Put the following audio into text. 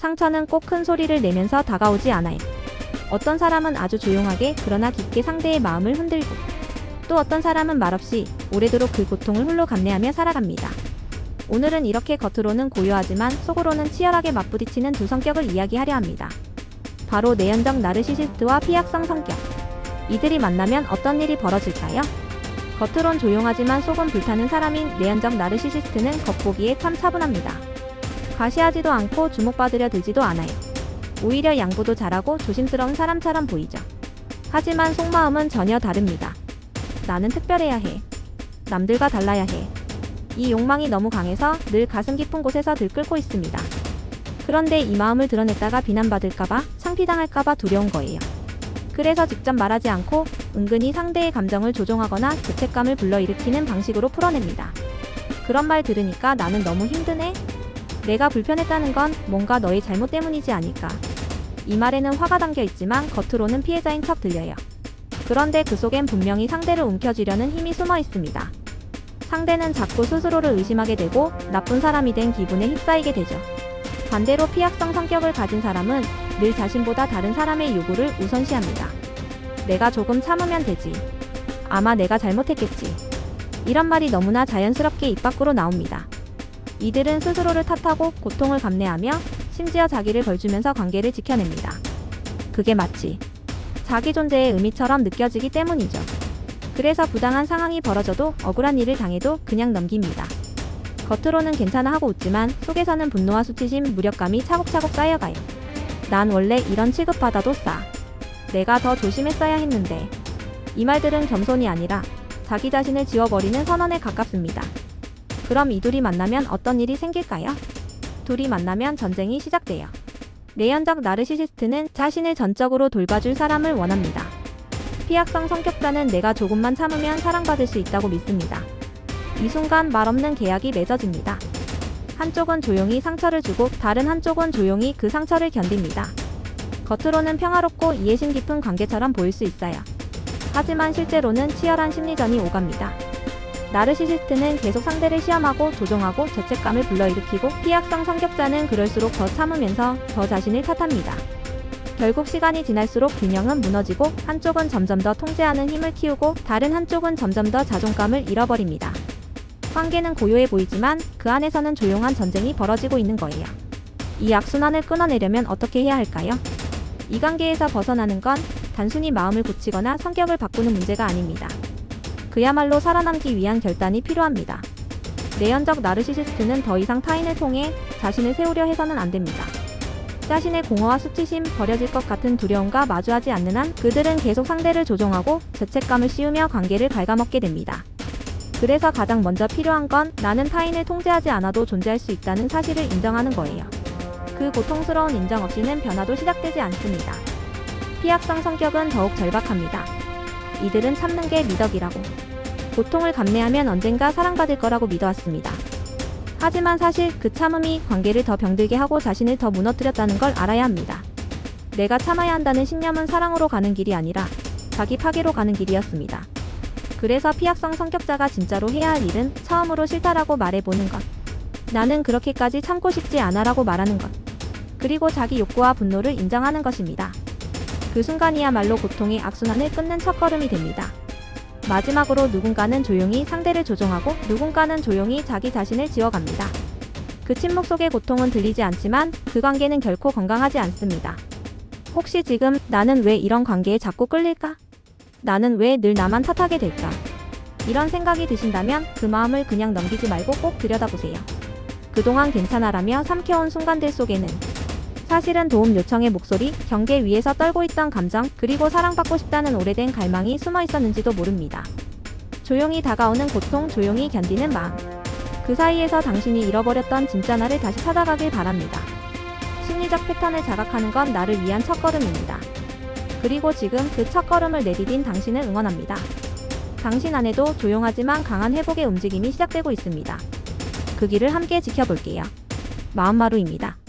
상처는 꼭 큰 소리를 내면서 다가오지 않아요. 어떤 사람은 아주 조용하게 그러나 깊게 상대의 마음을 흔들고 또 어떤 사람은 말없이 오래도록 그 고통을 홀로 감내하며 살아갑니다. 오늘은 이렇게 겉으로는 고요하지만 속으로는 치열하게 맞부딪히는 두 성격을 이야기하려 합니다. 바로 내연적 나르시시스트와 피약성 성격. 이들이 만나면 어떤 일이 벌어질까요? 겉으론 조용하지만 속은 불타는 사람인 내연적 나르시시스트는 겉보기에 참 차분합니다. 과시하지도 않고 주목받으려 들지도 않아요. 오히려 양보도 잘하고 조심스러운 사람처럼 보이죠. 하지만 속마음은 전혀 다릅니다. 나는 특별해야 해. 남들과 달라야 해. 이 욕망이 너무 강해서 늘 가슴 깊은 곳에서 들끓고 있습니다. 그런데 이 마음을 드러냈다가 비난받을까봐, 창피당할까봐 두려운 거예요. 그래서 직접 말하지 않고 은근히 상대의 감정을 조종하거나 죄책감을 불러일으키는 방식으로 풀어냅니다. 그런 말 들으니까 나는 너무 힘드네? 내가 불편했다는 건 뭔가 너의 잘못 때문이지 않을까. 이 말에는 화가 담겨 있지만 겉으로는 피해자인 척 들려요. 그런데 그 속엔 분명히 상대를 움켜쥐려는 힘이 숨어 있습니다. 상대는 자꾸 스스로를 의심하게 되고 나쁜 사람이 된 기분에 휩싸이게 되죠. 반대로 피약성 성격을 가진 사람은 늘 자신보다 다른 사람의 요구를 우선시합니다. 내가 조금 참으면 되지. 아마 내가 잘못했겠지. 이런 말이 너무나 자연스럽게 입 밖으로 나옵니다. 이들은 스스로를 탓하고 고통을 감내하며 심지어 자기를 벌주면서 관계를 지켜냅니다. 그게 마치 자기 존재의 의미처럼 느껴지기 때문이죠. 그래서 부당한 상황이 벌어져도 억울한 일을 당해도 그냥 넘깁니다. 겉으로는 괜찮아 하고 웃지만 속에서는 분노와 수치심, 무력감이 차곡차곡 쌓여가요. 난 원래 이런 취급받아도 싸. 내가 더 조심했어야 했는데. 이 말들은 겸손이 아니라 자기 자신을 지워버리는 선언에 가깝습니다. 그럼 이 둘이 만나면 어떤 일이 생길까요? 둘이 만나면 전쟁이 시작돼요. 내연적 나르시시스트는 자신을 전적으로 돌봐줄 사람을 원합니다. 피약성 성격자는 내가 조금만 참으면 사랑받을 수 있다고 믿습니다. 이 순간 말 없는 계약이 맺어집니다. 한쪽은 조용히 상처를 주고 다른 한쪽은 조용히 그 상처를 견딥니다. 겉으로는 평화롭고 이해심 깊은 관계처럼 보일 수 있어요. 하지만 실제로는 치열한 심리전이 오갑니다. 나르시시스트는 계속 상대를 시험하고 조종하고 죄책감을 불러일으키고 피약성 성격자는 그럴수록 더 참으면서 더 자신을 탓합니다. 결국 시간이 지날수록 균형은 무너지고 한쪽은 점점 더 통제하는 힘을 키우고 다른 한쪽은 점점 더 자존감을 잃어버립니다. 관계는 고요해 보이지만 그 안에서는 조용한 전쟁이 벌어지고 있는 거예요. 이 악순환을 끊어내려면 어떻게 해야 할까요? 이 관계에서 벗어나는 건 단순히 마음을 고치거나 성격을 바꾸는 문제가 아닙니다. 그야말로 살아남기 위한 결단이 필요합니다. 내연적 나르시시스트는 더 이상 타인을 통해 자신을 세우려 해서는 안 됩니다. 자신의 공허와 수치심, 버려질 것 같은 두려움과 마주하지 않는 한 그들은 계속 상대를 조종하고 죄책감을 씌우며 관계를 갉아먹게 됩니다. 그래서 가장 먼저 필요한 건 나는 타인을 통제하지 않아도 존재할 수 있다는 사실을 인정하는 거예요. 그 고통스러운 인정 없이는 변화도 시작되지 않습니다. 피약성 성격은 더욱 절박합니다. 이들은 참는 게 미덕이라고. 고통을 감내하면 언젠가 사랑받을 거라고 믿어왔습니다. 하지만 사실 그 참음이 관계를 더 병들게 하고 자신을 더 무너뜨렸다는 걸 알아야 합니다. 내가 참아야 한다는 신념은 사랑으로 가는 길이 아니라 자기 파괴로 가는 길이었습니다. 그래서 피약성 성격자가 진짜로 해야 할 일은 처음으로 싫다라고 말해보는 것. 나는 그렇게까지 참고 싶지 않아라고 말하는 것. 그리고 자기 욕구와 분노를 인정하는 것입니다. 그 순간이야말로 고통의 악순환을 끊는 첫걸음이 됩니다. 마지막으로 누군가는 조용히 상대를 조종하고 누군가는 조용히 자기 자신을 지워갑니다. 그 침묵 속의 고통은 들리지 않지만 그 관계는 결코 건강하지 않습니다. 혹시 지금 나는 왜 이런 관계에 자꾸 끌릴까? 나는 왜 늘 나만 탓하게 될까? 이런 생각이 드신다면 그 마음을 그냥 넘기지 말고 꼭 들여다보세요. 그동안 괜찮아라며 삼켜온 순간들 속에는 사실은 도움 요청의 목소리, 경계 위에서 떨고 있던 감정, 그리고 사랑받고 싶다는 오래된 갈망이 숨어 있었는지도 모릅니다. 조용히 다가오는 고통, 조용히 견디는 마음. 그 사이에서 당신이 잃어버렸던 진짜 나를 다시 찾아가길 바랍니다. 심리적 패턴을 자각하는 건 나를 위한 첫걸음입니다. 그리고 지금 그 첫걸음을 내디딘 당신을 응원합니다. 당신 안에도 조용하지만 강한 회복의 움직임이 시작되고 있습니다. 그 길을 함께 지켜볼게요. 마음마루입니다.